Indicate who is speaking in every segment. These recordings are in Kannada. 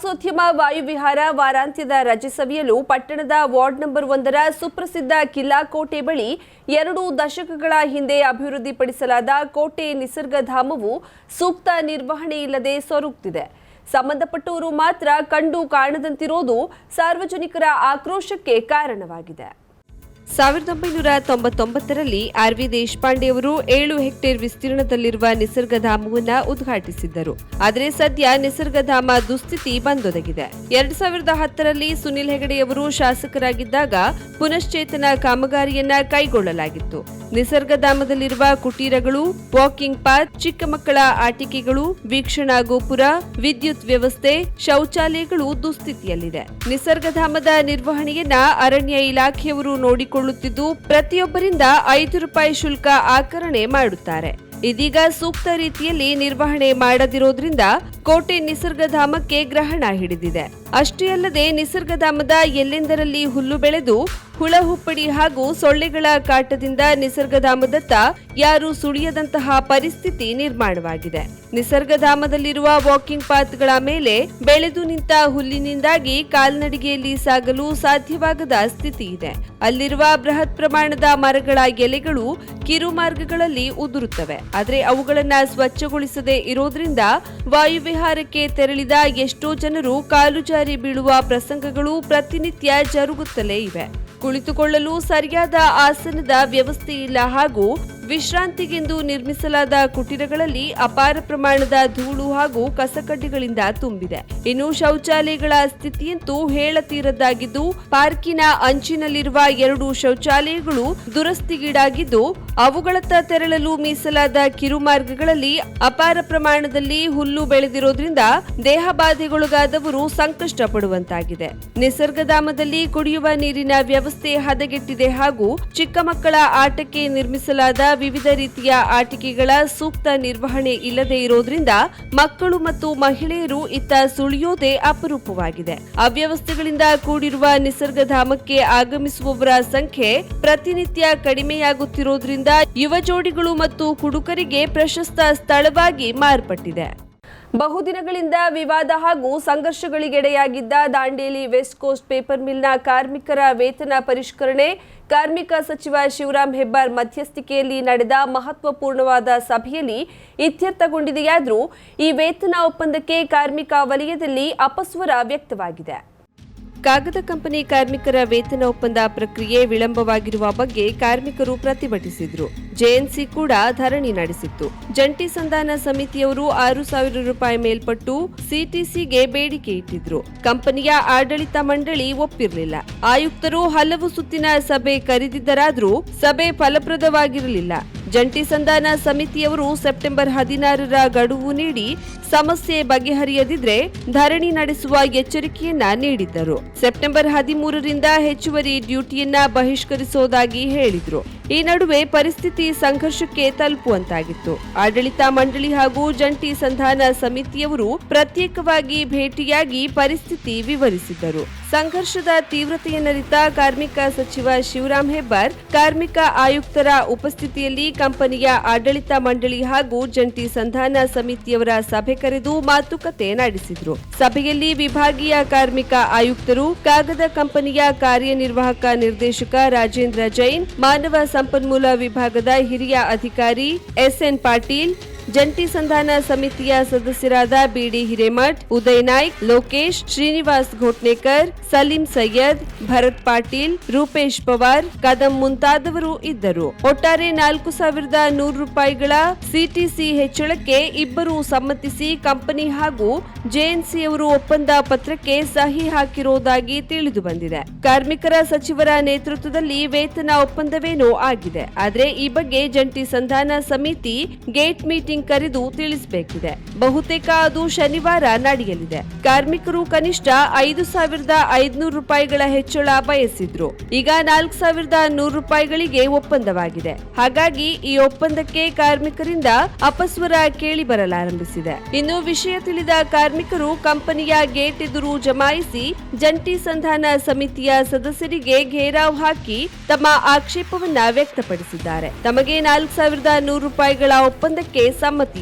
Speaker 1: ಪ್ರವಾಸೋದ್ಯಮ ವಾಯುವಿಹಾರ ವಾರಾಂತ್ಯದ ರಜೆ ಸವಿಯಲು ಪಟ್ಟಣದ ವಾರ್ಡ್ ನಂಬರ್ ಒಂದರ ಸುಪ್ರಸಿದ್ಧ ಕಿಲ್ಲಾ ಕೋಟೆ ಬಳಿ ಎರಡು ದಶಕಗಳ ಹಿಂದೆ ಅಭಿವೃದ್ಧಿಪಡಿಸಲಾದ ಕೋಟೆ ನಿಸರ್ಗಧಾಮವು ಸೂಕ್ತ ನಿರ್ವಹಣೆ ಇಲ್ಲದೆ ಸಂಬಂಧಪಟ್ಟವರು ಮಾತ್ರ ಕಂಡು ಕಾಣದಂತಿರೋದು ಸಾರ್ವಜನಿಕರ ಆಕ್ರೋಶಕ್ಕೆ ಕಾರಣವಾಗಿದೆ
Speaker 2: ಸಾವಿರದ ಒಂಬೈನೂರ ತೊಂಬತ್ತೊಂಬತ್ತರಲ್ಲಿ ಆರ್ ವಿ ದೇಶಪಾಂಡೆ ಅವರು ಏಳು ಹೆಕ್ಟೇರ್ ವಿಸ್ತೀರ್ಣದಲ್ಲಿರುವ ನಿಸರ್ಗಧಾಮವನ್ನು ಉದ್ಘಾಟಿಸಿದ್ದರು ಆದರೆ ಸದ್ಯ ನಿಸರ್ಗಧಾಮ ದುಸ್ಥಿತಿ ಬಂದೊದಗಿದೆ ಎರಡ್ ಸಾವಿರದ ಹತ್ತರಲ್ಲಿ ಸುನಿಲ್ ಹೆಗಡೆಯವರು ಶಾಸಕರಾಗಿದ್ದಾಗ ಪುನಶ್ಚೇತನ ಕಾಮಗಾರಿಯನ್ನ ಕೈಗೊಳ್ಳಲಾಗಿತ್ತು ನಿಸರ್ಗಧಾಮದಲ್ಲಿರುವ ಕುಟೀರಗಳು ವಾಕಿಂಗ್ ಪಾತ್ ಚಿಕ್ಕ ಮಕ್ಕಳ ಆಟಿಕೆಗಳು ವೀಕ್ಷಣಾ ಗೋಪುರ ವಿದ್ಯುತ್ ವ್ಯವಸ್ಥೆ ಶೌಚಾಲಯಗಳು ದುಸ್ಥಿತಿಯಲ್ಲಿದೆ ನಿಸರ್ಗಧಾಮದ ನಿರ್ವಹಣೆಯನ್ನ ಅರಣ್ಯ ಇಲಾಖೆಯವರು ನೋಡಿಕೊಂಡು ಮಾಡಿಕೊಳ್ಳುತ್ತಿದ್ದು ಪ್ರತಿಯೊಬ್ಬರಿಂದ ಐದು ರೂಪಾಯಿ ಶುಲ್ಕ ಆಕರಣೆ ಮಾಡುತ್ತಾರೆ ಇದೀಗ ಸೂಕ್ತ ರೀತಿಯಲ್ಲಿ ನಿರ್ವಹಣೆ ಮಾಡದಿರೋದ್ರಿಂದ ಕೋಟೆ ನಿಸರ್ಗಧಾಮಕ್ಕೆ ಗ್ರಹಣ ಹಿಡಿದಿದೆ ಅಷ್ಟೇ ಅಲ್ಲದೆ ನಿಸರ್ಗಧಾಮದ ಎಲ್ಲೆಂದರಲ್ಲಿ ಹುಲ್ಲು ಬೆಳೆದು ಹುಳ ಹುಪ್ಪಡಿ ಹಾಗೂ ಸೊಳ್ಳೆಗಳ ಕಾಟದಿಂದ ನಿಸರ್ಗಧಾಮದತ್ತ ಯಾರು ಸುಳಿಯದಂತಹ ಪರಿಸ್ಥಿತಿ ನಿರ್ಮಾಣವಾಗಿದೆ ನಿಸರ್ಗಧಾಮದಲ್ಲಿರುವ ವಾಕಿಂಗ್ ಪಾತ್ಗಳ ಮೇಲೆ ಬೆಳೆದು ನಿಂತ ಹುಲ್ಲಿನಿಂದಾಗಿ ಕಾಲ್ನಡಿಗೆಯಲ್ಲಿ ಸಾಗಲು ಸಾಧ್ಯವಾಗದ ಸ್ಥಿತಿ ಇದೆ ಅಲ್ಲಿರುವ ಬೃಹತ್ ಪ್ರಮಾಣದ ಮರಗಳ ಎಲೆಗಳು ಕಿರು ಮಾರ್ಗಗಳಲ್ಲಿ ಉದುರುತ್ತವೆ ಆದರೆ ಅವುಗಳನ್ನು ಸ್ವಚ್ಛಗೊಳಿಸದೇ ಇರೋದ್ರಿಂದ ವಾಯುವಿಹಾರಕ್ಕೆ ತೆರಳಿದ ಎಷ್ಟೋ ಜನರು ಕಾಲು ಜಾರಿ ಬೀಳುವ ಪ್ರಸಂಗಗಳು ಪ್ರತಿನಿತ್ಯ ಜರುಗುತ್ತಲೇ ಇವೆ ಕುಳಿತುಕೊಳ್ಳಲು ಸರಿಯಾದ ಆಸನದ ವ್ಯವಸ್ಥೆ ಇಲ್ಲ ಹಾಗೂ ವಿಶ್ರಾಂತಿಗೆಂದು ನಿರ್ಮಿಸಲಾದ ಕುಟೀರಗಳಲ್ಲಿ ಅಪಾರ ಪ್ರಮಾಣದ ಧೂಳು ಹಾಗೂ ಕಸಕಡ್ಡಿಗಳಿಂದ ತುಂಬಿದೆ ಇನ್ನು ಶೌಚಾಲಯಗಳ ಸ್ಥಿತಿಯಂತೂ ಹೇಳತೀರದ್ದಾಗಿದ್ದು ಪಾರ್ಕಿನ ಅಂಚಿನಲ್ಲಿರುವ ಎರಡು ಶೌಚಾಲಯಗಳು ದುರಸ್ತಿಗೀಡಾಗಿದ್ದು ಅವುಗಳತ್ತ ತೆರಳಲು ಮೀಸಲಾದ ಕಿರುಮಾರ್ಗಗಳಲ್ಲಿ ಅಪಾರ ಪ್ರಮಾಣದಲ್ಲಿ ಹುಲ್ಲು ಬೆಳೆದಿರೋದ್ರಿಂದ ದೇಹಬಾಧೆಗೊಳಗಾದವರು ಸಂಕಷ್ಟ ಪಡುವಂತಾಗಿದೆ ನಿಸರ್ಗಧಾಮದಲ್ಲಿ ಕುಡಿಯುವ ನೀರಿನ ವ್ಯವಸ್ಥೆ ಹದಗೆಟ್ಟಿದೆ ಹಾಗೂ ಚಿಕ್ಕ ಮಕ್ಕಳ ಆಟಕ್ಕೆ ನಿರ್ಮಿಸಲಾದ ವಿವಿಧ ರೀತಿಯ ಆಟಿಕೆಗಳ ಸೂಕ್ತ ನಿರ್ವಹಣೆ ಇಲ್ಲದೆ ಇರೋದ್ರಿಂದ ಮಕ್ಕಳು ಮತ್ತು ಮಹಿಳೆಯರು ಇತ್ತ ಸುಳಿಯೋದೇ ಅಪರೂಪವಾಗಿದೆ ಅವ್ಯವಸ್ಥೆಗಳಿಂದ ಕೂಡಿರುವ ನಿಸರ್ಗಧಾಮಕ್ಕೆ ಆಗಮಿಸುವವರ ಸಂಖ್ಯೆ ಪ್ರತಿನಿತ್ಯ ಕಡಿಮೆಯಾಗುತ್ತಿರುವುದರಿಂದ ಯುವ ಜೋಡಿಗಳು ಮತ್ತು ಕುಡುಕರಿಗೆ ಪ್ರಶಸ್ತ ಸ್ಥಳವಾಗಿ ಮಾರ್ಪಟ್ಟಿದೆ
Speaker 1: ಬಹುದಿನಗಳಿಂದ ವಿವಾದ ಹಾಗೂ ಸಂಘರ್ಷಗಳಿಗೆಡೆಯಾಗಿದ್ದ ದಾಂಡೇಲಿ ವೆಸ್ಟ್ ಕೋಸ್ಟ್ ಪೇಪರ್ ಮಿಲ್ನ ಕಾರ್ಮಿಕರ ವೇತನ ಪರಿಷ್ಕರಣೆ ಕಾರ್ಮಿಕ ಸಚಿವ ಶಿವರಾಮ್ ಹೆಬ್ಬಾರ್ ಮಧ್ಯಸ್ಥಿಕೆಯಲ್ಲಿ ನಡೆದ ಮಹತ್ವಪೂರ್ಣವಾದ ಸಭೆಯಲ್ಲಿ ಇತ್ಯರ್ಥಗೊಂಡಿದೆಯಾದರೂ ಈ ವೇತನ ಒಪ್ಪಂದಕ್ಕೆ ಕಾರ್ಮಿಕ ವಲಯದಲ್ಲಿ ಅಪಸ್ವರ ವ್ಯಕ್ತವಾಗಿದೆ ಕಾಗದ ಕಂಪನಿ ಕಾರ್ಮಿಕರ ವೇತನ ಒಪ್ಪಂದ ಪ್ರಕ್ರಿಯೆ ವಿಳಂಬವಾಗಿರುವ ಬಗ್ಗೆ ಕಾರ್ಮಿಕರು ಪ್ರತಿಭಟಿಸಿದ್ರು ಜೆಎನ್ಸಿ ಕೂಡ ಧರಣಿ ನಡೆಸಿತ್ತು ಜಂಟಿ ಸಂಧಾನ ಸಮಿತಿಯವರು ಆರು ಸಾವಿರ ರೂಪಾಯಿ ಮೇಲ್ಪಟ್ಟು ಸಿಟಿಸಿಗೆ ಬೇಡಿಕೆ ಇಟ್ಟಿದ್ರು ಕಂಪನಿಯ ಆಡಳಿತ ಮಂಡಳಿ ಒಪ್ಪಿರಲಿಲ್ಲ ಆಯುಕ್ತರು ಹಲವು ಸುತ್ತಿನ ಸಭೆ ಕರೆದಿದ್ದರಾದರೂ ಸಭೆ ಫಲಪ್ರದವಾಗಿರಲಿಲ್ಲ ಜಂಟಿ ಸಂಧಾನ ಸಮಿತಿಯವರು ಸೆಪ್ಟೆಂಬರ್ ಹದಿನಾರರ ಗಡುವು ನೀಡಿ ಸಮಸ್ಯೆ ಬಗೆಹರಿಯದಿದ್ರೆ ಧರಣಿ ನಡೆಸುವ ಎಚ್ಚರಿಕೆಯನ್ನ ನೀಡಿದ್ದರು ಸೆಪ್ಟೆಂಬರ್ ಹದಿಮೂರರಿಂದ ಹೆಚ್ಚುವರಿ ಡ್ಯೂಟಿಯನ್ನ ಬಹಿಷ್ಕರಿಸೋದಾಗಿ ಹೇಳಿದರು ಈ ನಡುವೆ ಪರಿಸ್ಥಿತಿ ಸಂಘರ್ಷಕ್ಕೆ ತಲುಪುವಂತಾಗಿತ್ತು ಆಡಳಿತ ಮಂಡಳಿ ಹಾಗೂ ಜಂಟಿ ಸಂಧಾನ ಸಮಿತಿಯವರು ಪ್ರತ್ಯೇಕವಾಗಿ ಭೇಟಿಯಾಗಿ ಪರಿಸ್ಥಿತಿ ವಿವರಿಸಿದ್ದರು ಸಂಘರ್ಷದ ತೀವ್ರತೆಯನ್ನರಿತ ಕಾರ್ಮಿಕ ಸಚಿವ ಶಿವರಾಮ್ ಹೆಬ್ಬಾರ್ ಕಾರ್ಮಿಕ ಆಯುಕ್ತರ ಉಪಸ್ಥಿತಿಯಲ್ಲಿ ಕಂಪನಿಯ ಆಡಳಿತ ಮಂಡಳಿ ಹಾಗೂ ಜಂಟಿ ಸಂಧಾನ ಸಮಿತಿಯವರ ಸಭೆ ಕರೆದು ಮಾತುಕತೆ ನಡೆಸಿದರು ಸಭೆಯಲ್ಲಿ ವಿಭಾಗೀಯ ಕಾರ್ಮಿಕ ಆಯುಕ್ತರು ಕಾಗದ ಕಂಪನಿಯ ಕಾರ್ಯನಿರ್ವಾಹಕ ನಿರ್ದೇಶಕ ರಾಜೇಂದ್ರ ಜೈನ್ ಮಾನವ ಸಂಪನ್ಮೂಲ ವಿಭಾಗದ ಹಿರಿಯ ಅಧಿಕಾರಿ ಎನ್ ಪಾಟೀಲ್ ಜಂಟಿ ಸಂಧಾನ ಸಮಿತಿಯ ಸದಸ್ಯರಾದ ಬಿಡಿ ಹಿರೇಮಠ್ ಉದಯ್ ನಾಯ್ಕ್ ಲೋಕೇಶ್ ಶ್ರೀನಿವಾಸ್ ಘೋಟ್ನೇಕರ್ ಸಲೀಂ ಸೈಯದ್ ಭರತ್ ಪಾಟೀಲ್ ರೂಪೇಶ್ ಪವಾರ್ ಕದಂ ಮುಂತಾದವರು ಇದ್ದರು ಒಟ್ಟಾರೆ ನಾಲ್ಕು ಸಾವಿರದ ನೂರು ರೂಪಾಯಿಗಳ ಸಿಟಿಸಿ ಹೆಚ್ಚಳಕ್ಕೆ ಇಬ್ಬರು ಸಮ್ಮತಿಸಿ ಕಂಪನಿ ಹಾಗೂ ಜೆಎನ್ಸಿಯವರು ಒಪ್ಪಂದ ಪತ್ರಕ್ಕೆ ಸಹಿ ಹಾಕಿರುವುದಾಗಿ ತಿಳಿದು ಬಂದಿದೆ ಕಾರ್ಮಿಕರ ಸಚಿವರ ನೇತೃತ್ವದಲ್ಲಿ ವೇತನ ಒಪ್ಪಂದವೇನೋ ಆಗಿದೆ ಆದರೆ ಈ ಬಗ್ಗೆ ಜಂಟಿ ಸಂಧಾನ ಸಮಿತಿ ಗೇಟ್ ಮೀಟಿಂಗ್ ಮೀಟಿಂಗ್ ಕರೆದು ತಿಳಿಸಬೇಕಿದೆ ಬಹುತೇಕ ಅದು ಶನಿವಾರ ನಡೆಯಲಿದೆ ಕಾರ್ಮಿಕರು ಕನಿಷ್ಠ ಐದು ಸಾವಿರದ ಐದುನೂರು ರೂಪಾಯಿಗಳ ಹೆಚ್ಚಳ ಬಯಸಿದ್ರು ಈಗ ನಾಲ್ಕು ಸಾವಿರದ ನೂರು ರೂಪಾಯಿಗಳಿಗೆ ಒಪ್ಪಂದವಾಗಿದೆ ಹಾಗಾಗಿ ಈ ಒಪ್ಪಂದಕ್ಕೆ ಕಾರ್ಮಿಕರಿಂದ ಅಪಸ್ವರ ಕೇಳಿ ಬರಲಾರಂಭಿಸಿದೆ ಇನ್ನು ವಿಷಯ ತಿಳಿದ ಕಾರ್ಮಿಕರು ಕಂಪನಿಯ ಗೇಟ್ ಎದುರು ಜಮಾಯಿಸಿ ಜಂಟಿ ಸಂಧಾನ ಸಮಿತಿಯ ಸದಸ್ಯರಿಗೆ ಘೇರಾವ್ ಹಾಕಿ ತಮ್ಮ ಆಕ್ಷೇಪವನ್ನ ವ್ಯಕ್ತಪಡಿಸಿದ್ದಾರೆ ತಮಗೆ ನಾಲ್ಕು ಸಾವಿರದ ನೂರು ರೂಪಾಯಿಗಳ ಒಪ್ಪಂದಕ್ಕೆ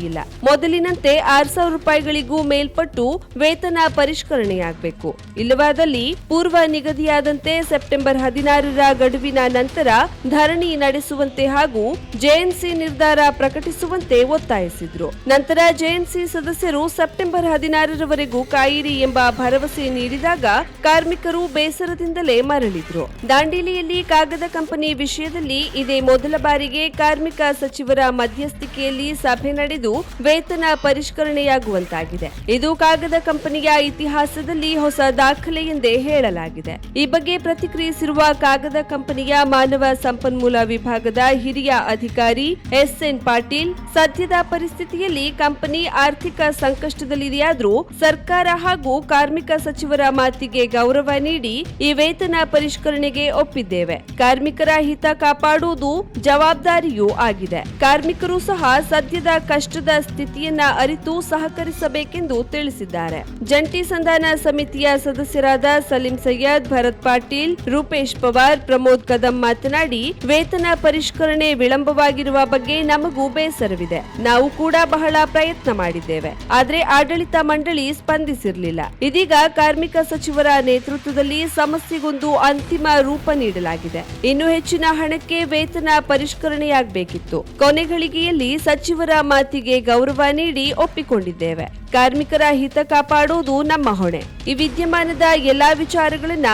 Speaker 1: ಇಲ್ಲ ಮೊದಲಿನಂತೆ ಆರ್ ಸಾವಿರ ರೂಪಾಯಿಗಳಿಗೂ ಮೇಲ್ಪಟ್ಟು ವೇತನ ಪರಿಷ್ಕರಣೆಯಾಗಬೇಕು ಇಲ್ಲವಾದಲ್ಲಿ ಪೂರ್ವ ನಿಗದಿಯಾದಂತೆ ಸೆಪ್ಟೆಂಬರ್ ಹದಿನಾರರ ಗಡುವಿನ ನಂತರ ಧರಣಿ ನಡೆಸುವಂತೆ ಹಾಗೂ ಜೆಎನ್ಸಿ ನಿರ್ಧಾರ ಪ್ರಕಟಿಸುವಂತೆ ಒತ್ತಾಯಿಸಿದ್ರು ನಂತರ ಜೆಎನ್ಸಿ ಸದಸ್ಯರು ಸೆಪ್ಟೆಂಬರ್ ಹದಿನಾರರವರೆಗೂ ಕಾಯಿರಿ ಎಂಬ ಭರವಸೆ ನೀಡಿದಾಗ ಕಾರ್ಮಿಕರು ಬೇಸರದಿಂದಲೇ ಮರಳಿದ್ರು ದಾಂಡೇಲಿಯಲ್ಲಿ ಕಾಗದ ಕಂಪನಿ ವಿಷಯದಲ್ಲಿ ಇದೇ ಮೊದಲ ಬಾರಿಗೆ ಕಾರ್ಮಿಕ ಸಚಿವರ ಮಧ್ಯಸ್ಥಿಕೆಯಲ್ಲಿ ಸಭೆ ನಡೆದು ವೇತನ ಪರಿಷ್ಕರಣೆಯಾಗುವಂತಾಗಿದೆ ಇದು ಕಾಗದ ಕಂಪನಿಯ ಇತಿಹಾಸದಲ್ಲಿ ಹೊಸ ದಾಖಲೆ ಎಂದೇ ಹೇಳಲಾಗಿದೆ ಈ ಬಗ್ಗೆ ಪ್ರತಿಕ್ರಿಯಿಸಿರುವ ಕಾಗದ ಕಂಪನಿಯ ಮಾನವ ಸಂಪನ್ಮೂಲ ವಿಭಾಗದ ಹಿರಿಯ ಅಧಿಕಾರಿ ಎಸ್ ಎನ್ ಪಾಟೀಲ್ ಸದ್ಯದ ಪರಿಸ್ಥಿತಿಯಲ್ಲಿ ಕಂಪನಿ ಆರ್ಥಿಕ ಸಂಕಷ್ಟದಲ್ಲಿದೆಯಾದರೂ ಸರ್ಕಾರ ಹಾಗೂ ಕಾರ್ಮಿಕ ಸಚಿವರ ಮಾತಿಗೆ ಗೌರವ ನೀಡಿ ಈ ವೇತನ ಪರಿಷ್ಕರಣೆಗೆ ಒಪ್ಪಿದ್ದೇವೆ ಕಾರ್ಮಿಕರ ಹಿತ ಕಾಪಾಡುವುದು ಜವಾಬ್ದಾರಿಯೂ ಆಗಿದೆ ಕಾರ್ಮಿಕರು ಸಹ ಸದ್ಯದ ಕಷ್ಟದ ಸ್ಥಿತಿಯನ್ನ ಅರಿತು ಸಹಕರಿಸಬೇಕೆಂದು ತಿಳಿಸಿದ್ದಾರೆ ಜಂಟಿ ಸಂಧಾನ ಸಮಿತಿಯ ಸದಸ್ಯರಾದ ಸಲೀಂ ಸಯ್ಯದ್ ಭರತ್ ಪಾಟೀಲ್ ರೂಪೇಶ್ ಪವಾರ್ ಪ್ರಮೋದ್ ಕದಂ ಮಾತನಾಡಿ ವೇತನ ಪರಿಷ್ಕರಣೆ ವಿಳಂಬವಾಗಿರುವ ಬಗ್ಗೆ ನಮಗೂ ಬೇಸರವಿದೆ ನಾವು ಕೂಡ ಬಹಳ ಪ್ರಯತ್ನ ಮಾಡಿದ್ದೇವೆ ಆದರೆ ಆಡಳಿತ ಮಂಡಳಿ ಸ್ಪಂದಿಸಿರಲಿಲ್ಲ ಇದೀಗ ಕಾರ್ಮಿಕ ಸಚಿವರ ನೇತೃತ್ವದಲ್ಲಿ ಸಮಸ್ಯೆಗೊಂದು ಅಂತಿಮ ರೂಪ ನೀಡಲಾಗಿದೆ ಇನ್ನು ಹೆಚ್ಚಿನ ಹಣಕ್ಕೆ ವೇತನ ಪರಿಷ್ಕರಣೆಯಾಗಬೇಕಿತ್ತು ಕೊನೆಗಳಿಗೆಯಲ್ಲಿ ಸಚಿವರ ಮಾತಿಗೆ ಗೌರವ ನೀಡಿ ಒಪ್ಪಿಕೊಂಡಿದ್ದೇವೆ ಕಾರ್ಮಿಕರ ಹಿತ ಕಾಪಾಡುವುದು ನಮ್ಮ ಹೊಣೆ ಈ ವಿದ್ಯಮಾನದ ಎಲ್ಲಾ ವಿಚಾರಗಳನ್ನ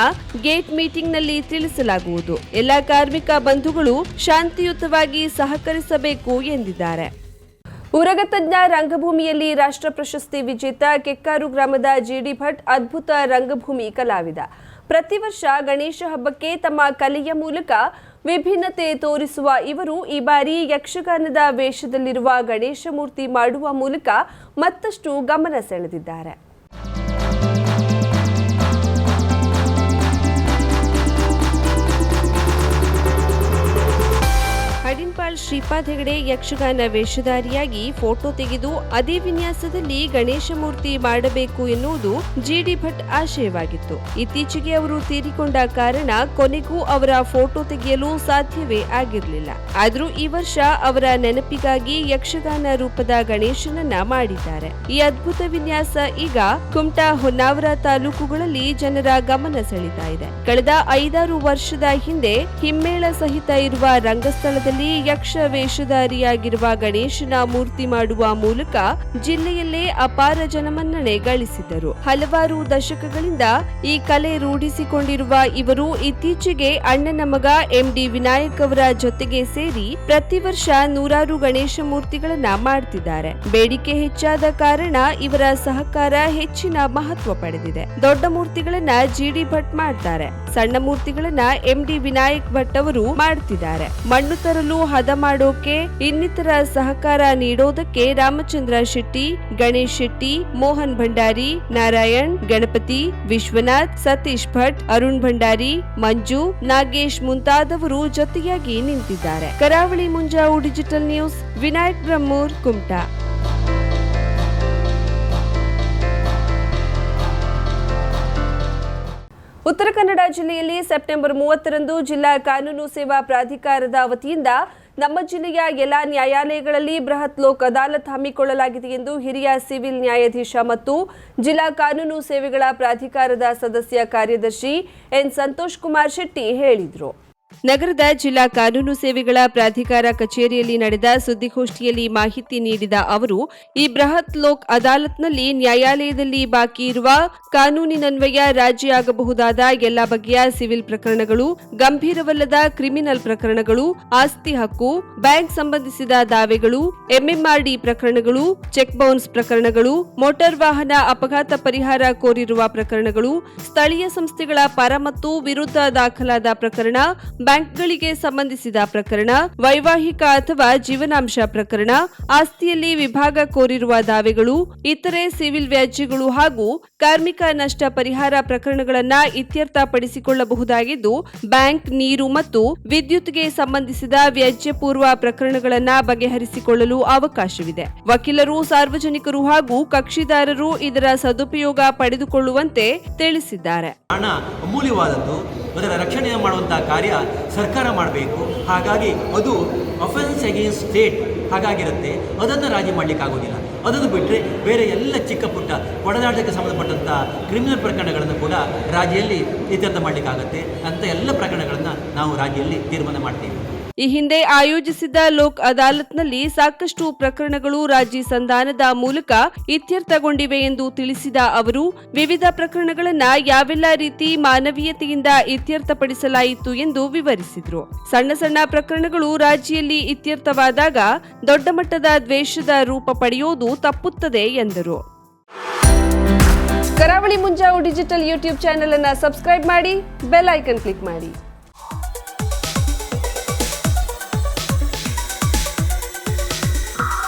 Speaker 1: ಗೇಟ್ ಮೀಟಿಂಗ್ ನಲ್ಲಿ ತಿಳಿಸಲಾಗುವುದು ಎಲ್ಲಾ ಕಾರ್ಮಿಕ ಬಂಧುಗಳು ಶಾಂತಿಯುತವಾಗಿ ಸಹಕರಿಸಬೇಕು ಎಂದಿದ್ದಾರೆ ತಜ್ಞ ರಂಗಭೂಮಿಯಲ್ಲಿ ರಾಷ್ಟ್ರ ಪ್ರಶಸ್ತಿ ವಿಜೇತ ಕೆಕ್ಕಾರು ಗ್ರಾಮದ ಜಿಡಿ ಭಟ್ ಅದ್ಭುತ ರಂಗಭೂಮಿ ಕಲಾವಿದ ಪ್ರತಿ ವರ್ಷ ಗಣೇಶ ಹಬ್ಬಕ್ಕೆ ತಮ್ಮ ಕಲೆಯ ಮೂಲಕ ವಿಭಿನ್ನತೆ ತೋರಿಸುವ ಇವರು ಈ ಬಾರಿ ಯಕ್ಷಗಾನದ ವೇಷದಲ್ಲಿರುವ ಗಣೇಶ ಮೂರ್ತಿ ಮಾಡುವ ಮೂಲಕ ಮತ್ತಷ್ಟು ಗಮನ ಸೆಳೆದಿದ್ದಾರೆ ಕಾಡಿನ್ಪಾಳ್ ಶ್ರೀಪಾದ್ ಹೆಗಡೆ ಯಕ್ಷಗಾನ ವೇಷಧಾರಿಯಾಗಿ ಫೋಟೋ ತೆಗೆದು ಅದೇ ವಿನ್ಯಾಸದಲ್ಲಿ ಗಣೇಶ ಮೂರ್ತಿ ಮಾಡಬೇಕು ಎನ್ನುವುದು ಜಿಡಿ ಭಟ್ ಆಶಯವಾಗಿತ್ತು ಇತ್ತೀಚೆಗೆ ಅವರು ತೀರಿಕೊಂಡ ಕಾರಣ ಕೊನೆಗೂ ಅವರ ಫೋಟೋ ತೆಗೆಯಲು ಸಾಧ್ಯವೇ ಆಗಿರಲಿಲ್ಲ ಆದರೂ ಈ ವರ್ಷ ಅವರ ನೆನಪಿಗಾಗಿ ಯಕ್ಷಗಾನ ರೂಪದ ಗಣೇಶನನ್ನ ಮಾಡಿದ್ದಾರೆ ಈ ಅದ್ಭುತ ವಿನ್ಯಾಸ ಈಗ ಕುಮಟಾ ಹೊನ್ನಾವರ ತಾಲೂಕುಗಳಲ್ಲಿ ಜನರ ಗಮನ ಸೆಳೀತಾ ಇದೆ ಕಳೆದ ಐದಾರು ವರ್ಷದ ಹಿಂದೆ ಹಿಮ್ಮೇಳ ಸಹಿತ ಇರುವ ರಂಗಸ್ಥಳದಲ್ಲಿ ಜಿಲ್ಲೆಯಲ್ಲಿ ಯಕ್ಷ ವೇಷಧಾರಿಯಾಗಿರುವ ಗಣೇಶನ ಮೂರ್ತಿ ಮಾಡುವ ಮೂಲಕ ಜಿಲ್ಲೆಯಲ್ಲೇ ಅಪಾರ ಜನಮನ್ನಣೆ ಗಳಿಸಿದರು ಹಲವಾರು ದಶಕಗಳಿಂದ ಈ ಕಲೆ ರೂಢಿಸಿಕೊಂಡಿರುವ ಇವರು ಇತ್ತೀಚೆಗೆ ಅಣ್ಣನ ಮಗ ಎಂಡಿ ವಿನಾಯಕ್ ಅವರ ಜೊತೆಗೆ ಸೇರಿ ಪ್ರತಿ ವರ್ಷ ನೂರಾರು ಗಣೇಶ ಮೂರ್ತಿಗಳನ್ನ ಮಾಡುತ್ತಿದ್ದಾರೆ ಬೇಡಿಕೆ ಹೆಚ್ಚಾದ ಕಾರಣ ಇವರ ಸಹಕಾರ ಹೆಚ್ಚಿನ ಮಹತ್ವ ಪಡೆದಿದೆ ದೊಡ್ಡ ಮೂರ್ತಿಗಳನ್ನ ಜಿಡಿ ಭಟ್ ಮಾಡ್ತಾರೆ ಸಣ್ಣ ಮೂರ್ತಿಗಳನ್ನ ಎಂಡಿ ವಿನಾಯಕ್ ಭಟ್ ಅವರು ಮಾಡುತ್ತಿದ್ದಾರೆ ಮಣ್ಣು ತರಲು ಹದ ಮಾಡೋಕೆ ಇನ್ನಿತರ ಸಹಕಾರ ನೀಡೋದಕ್ಕೆ ರಾಮಚಂದ್ರ ಶೆಟ್ಟಿ ಗಣೇಶ್ ಶೆಟ್ಟಿ ಮೋಹನ್ ಭಂಡಾರಿ ನಾರಾಯಣ್ ಗಣಪತಿ ವಿಶ್ವನಾಥ್ ಸತೀಶ್ ಭಟ್ ಅರುಣ್ ಭಂಡಾರಿ ಮಂಜು ನಾಗೇಶ್ ಮುಂತಾದವರು ಜೊತೆಯಾಗಿ ನಿಂತಿದ್ದಾರೆ ಕರಾವಳಿ ಮುಂಜಾವು ಡಿಜಿಟಲ್ ನ್ಯೂಸ್ ವಿನಾಯಕ್ ಬ್ರಹ್ಮೂರ್ ಕುಮಟಾ ಉತ್ತರ ಕನ್ನಡ ಜಿಲ್ಲೆಯಲ್ಲಿ ಸೆಪ್ಟೆಂಬರ್ ಮೂವತ್ತರಂದು ಜಿಲ್ಲಾ ಕಾನೂನು ಸೇವಾ ಪ್ರಾಧಿಕಾರದ ವತಿಯಿಂದ ನಮ್ಮ ಜಿಲ್ಲೆಯ ಎಲ್ಲ ನ್ಯಾಯಾಲಯಗಳಲ್ಲಿ ಬೃಹತ್ ಲೋಕ್ ಅದಾಲತ್ ಹಮ್ಮಿಕೊಳ್ಳಲಾಗಿದೆ ಎಂದು ಹಿರಿಯ ಸಿವಿಲ್ ನ್ಯಾಯಾಧೀಶ ಮತ್ತು ಜಿಲ್ಲಾ ಕಾನೂನು ಸೇವೆಗಳ ಪ್ರಾಧಿಕಾರದ ಸದಸ್ಯ ಕಾರ್ಯದರ್ಶಿ ಎನ್ ಸಂತೋಷ್ ಕುಮಾರ್ ಶೆಟ್ಟಿ ಹೇಳಿದರು ನಗರದ ಜಿಲ್ಲಾ ಕಾನೂನು ಸೇವೆಗಳ ಪ್ರಾಧಿಕಾರ ಕಚೇರಿಯಲ್ಲಿ ನಡೆದ ಸುದ್ದಿಗೋಷ್ಠಿಯಲ್ಲಿ ಮಾಹಿತಿ ನೀಡಿದ ಅವರು ಈ ಬೃಹತ್ ಲೋಕ್ ಅದಾಲತ್ನಲ್ಲಿ ನ್ಯಾಯಾಲಯದಲ್ಲಿ ಬಾಕಿ ಇರುವ ಕಾನೂನಿನನ್ವಯ ರಾಜಿಯಾಗಬಹುದಾದ ಎಲ್ಲ ಬಗೆಯ ಸಿವಿಲ್ ಪ್ರಕರಣಗಳು ಗಂಭೀರವಲ್ಲದ ಕ್ರಿಮಿನಲ್ ಪ್ರಕರಣಗಳು ಆಸ್ತಿ ಹಕ್ಕು ಬ್ಯಾಂಕ್ ಸಂಬಂಧಿಸಿದ ದಾವೆಗಳು ಎಂಎಂಆರ್ಡಿ ಪ್ರಕರಣಗಳು ಚೆಕ್ ಬೌನ್ಸ್ ಪ್ರಕರಣಗಳು ಮೋಟಾರ್ ವಾಹನ ಅಪಘಾತ ಪರಿಹಾರ ಕೋರಿರುವ ಪ್ರಕರಣಗಳು ಸ್ಥಳೀಯ ಸಂಸ್ಥೆಗಳ ಪರ ಮತ್ತು ವಿರುದ್ಧ ದಾಖಲಾದ ಪ್ರಕರಣ ಬ್ಯಾಂಕ್ಗಳಿಗೆ ಸಂಬಂಧಿಸಿದ ಪ್ರಕರಣ ವೈವಾಹಿಕ ಅಥವಾ ಜೀವನಾಂಶ ಪ್ರಕರಣ ಆಸ್ತಿಯಲ್ಲಿ ವಿಭಾಗ ಕೋರಿರುವ ದಾವೆಗಳು ಇತರೆ ಸಿವಿಲ್ ವ್ಯಾಜ್ಯಗಳು ಹಾಗೂ ಕಾರ್ಮಿಕ ನಷ್ಟ ಪರಿಹಾರ ಪ್ರಕರಣಗಳನ್ನು ಇತ್ಯರ್ಥಪಡಿಸಿಕೊಳ್ಳಬಹುದಾಗಿದ್ದು ಬ್ಯಾಂಕ್ ನೀರು ಮತ್ತು ವಿದ್ಯುತ್ಗೆ ಸಂಬಂಧಿಸಿದ ವ್ಯಾಜ್ಯಪೂರ್ವ ಪ್ರಕರಣಗಳನ್ನು ಬಗೆಹರಿಸಿಕೊಳ್ಳಲು ಅವಕಾಶವಿದೆ ವಕೀಲರು ಸಾರ್ವಜನಿಕರು ಹಾಗೂ ಕಕ್ಷಿದಾರರು ಇದರ ಸದುಪಯೋಗ ಪಡೆದುಕೊಳ್ಳುವಂತೆ ತಿಳಿಸಿದ್ದಾರೆ ಹಣ ಅಮೂಲ್ಯವಾದದ್ದು ಅದರ ರಕ್ಷಣೆ ಮಾಡುವಂತಹ ಕಾರ್ಯ ಸರ್ಕಾರ ಮಾಡಬೇಕು ಹಾಗಾಗಿ ಅದು ಅಫೆನ್ಸ್ ಅಗೇನ್ಸ್ಟ್ ಸ್ಟೇಟ್ ಹಾಗಾಗಿರುತ್ತೆ ಅದನ್ನು ರಾಜಿ ಮಾಡಲಿಕ್ಕಾಗೋದಿಲ್ಲ ಅದನ್ನು ಬಿಟ್ಟರೆ ಬೇರೆ ಎಲ್ಲ ಚಿಕ್ಕ ಪುಟ್ಟ ಒಡನಾಟಕ್ಕೆ ಸಂಬಂಧಪಟ್ಟಂಥ ಕ್ರಿಮಿನಲ್ ಪ್ರಕರಣಗಳನ್ನು ಕೂಡ ರಾಜ್ಯದಲ್ಲಿ ಇತ್ಯರ್ಥ ಮಾಡಲಿಕ್ಕಾಗತ್ತೆ ಅಂಥ ಎಲ್ಲ ಪ್ರಕರಣಗಳನ್ನು ನಾವು ರಾಜ್ಯದಲ್ಲಿ ತೀರ್ಮಾನ ಮಾಡ್ತೀವಿ ಈ ಹಿಂದೆ ಆಯೋಜಿಸಿದ್ದ ಲೋಕ್ ಅದಾಲತ್ನಲ್ಲಿ ಸಾಕಷ್ಟು ಪ್ರಕರಣಗಳು ರಾಜಿ ಸಂಧಾನದ ಮೂಲಕ ಇತ್ಯರ್ಥಗೊಂಡಿವೆ ಎಂದು ತಿಳಿಸಿದ ಅವರು ವಿವಿಧ ಪ್ರಕರಣಗಳನ್ನು ಯಾವೆಲ್ಲ ರೀತಿ ಮಾನವೀಯತೆಯಿಂದ ಇತ್ಯರ್ಥಪಡಿಸಲಾಯಿತು ಎಂದು ವಿವರಿಸಿದರು ಸಣ್ಣ ಸಣ್ಣ ಪ್ರಕರಣಗಳು ರಾಜಿಯಲ್ಲಿ ಇತ್ಯರ್ಥವಾದಾಗ ದೊಡ್ಡ ಮಟ್ಟದ ದ್ವೇಷದ ರೂಪ ಪಡೆಯೋದು ತಪ್ಪುತ್ತದೆ ಎಂದರು Karavali Munjavu digital YouTube channel ಅನ್ನು ಸಬ್ಸ್ಕ್ರೈಬ್ ಮಾಡಿ ಬೆಲ್ ಐಕನ್ ಕ್ಲಿಕ್ ಮಾಡಿ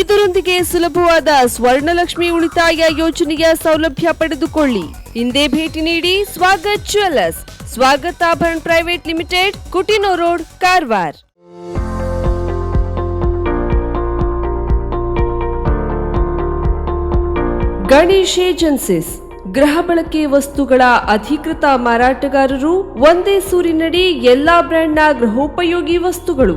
Speaker 1: ಇದರೊಂದಿಗೆ ಸುಲಭವಾದ ಸ್ವರ್ಣಲಕ್ಷ್ಮಿ ಉಳಿತಾಯ ಯೋಜನೆಯ ಸೌಲಭ್ಯ ಪಡೆದುಕೊಳ್ಳಿ ಹಿಂದೆ ಭೇಟಿ ನೀಡಿ Swagat jewellers Swagatabharan private limited Coutinho road Karwar Ganesh agencies ಗೃಹ ಬಳಕೆ ವಸ್ತುಗಳ ಅಧಿಕೃತ ಮಾರಾಟಗಾರರು ಒಂದೇ ಸೂರಿನಡಿ ಎಲ್ಲಾ ಬ್ರ್ಯಾಂಡ್ನ ಗೃಹೋಪಯೋಗಿ ವಸ್ತುಗಳು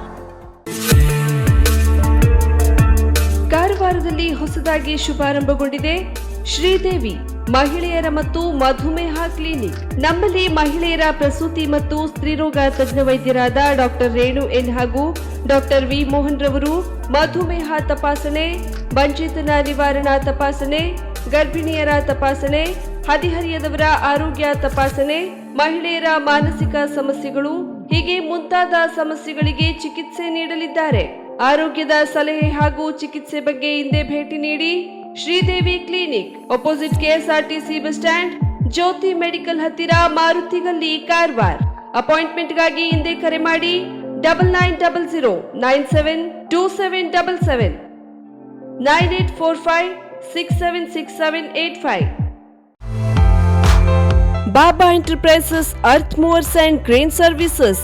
Speaker 1: ಹೊಸದಾಗಿ ಶುಭಾರಂಭಗೊಂಡಿದೆ ಶ್ರೀದೇವಿ ಮಹಿಳೆಯರ ಮತ್ತು ಮಧುಮೇಹ ಕ್ಲಿನಿಕ್ ನಮ್ಮಲ್ಲಿ ಮಹಿಳೆಯರ ಪ್ರಸೂತಿ ಮತ್ತು ಸ್ತ್ರೀರೋಗ ತಜ್ಞ ವೈದ್ಯರಾದ ಡಾಕ್ಟರ್ ರೇಣು ಎನ್ ಹಾಗೂ ಡಾಕ್ಟರ್ ವಿ ಮೋಹನ್ ರವರು ಮಧುಮೇಹ ತಪಾಸಣೆ ಬಂಚೇತನ ನಿವಾರಣಾ ತಪಾಸಣೆ ಗರ್ಭಿಣಿಯರ ತಪಾಸಣೆ ಹದಿಹರಿಯದವರ ಆರೋಗ್ಯ ತಪಾಸಣೆ ಮಹಿಳೆಯರ ಮಾನಸಿಕ ಸಮಸ್ಯೆಗಳು ಹೀಗೆ ಮುಂತಾದ ಸಮಸ್ಯೆಗಳಿಗೆ ಚಿಕಿತ್ಸೆ ನೀಡಲಿದ್ದಾರೆ ಆರೋಗ್ಯದ ಸಲಹೆ ಹಾಗೂ ಚಿಕಿತ್ಸೆ ಬಗ್ಗೆ ಹಿಂದೆ ಭೇಟಿ ನೀಡಿ Sridevi clinic opposite KSRTC bus stand Jyoti medical ಹತ್ತಿರ ಮಾರುತಿಗಲ್ಲಿ ಕಾರವಾರ್ ಅಪಾಯಿಂಟ್ಮೆಂಟ್ಗಾಗಿ ಹಿಂದೆ ಕರೆ ಮಾಡಿ double nine double zero nine seven two seven double seven nine eight four five six seven six seven eight five Baba enterprises earth movers and grain services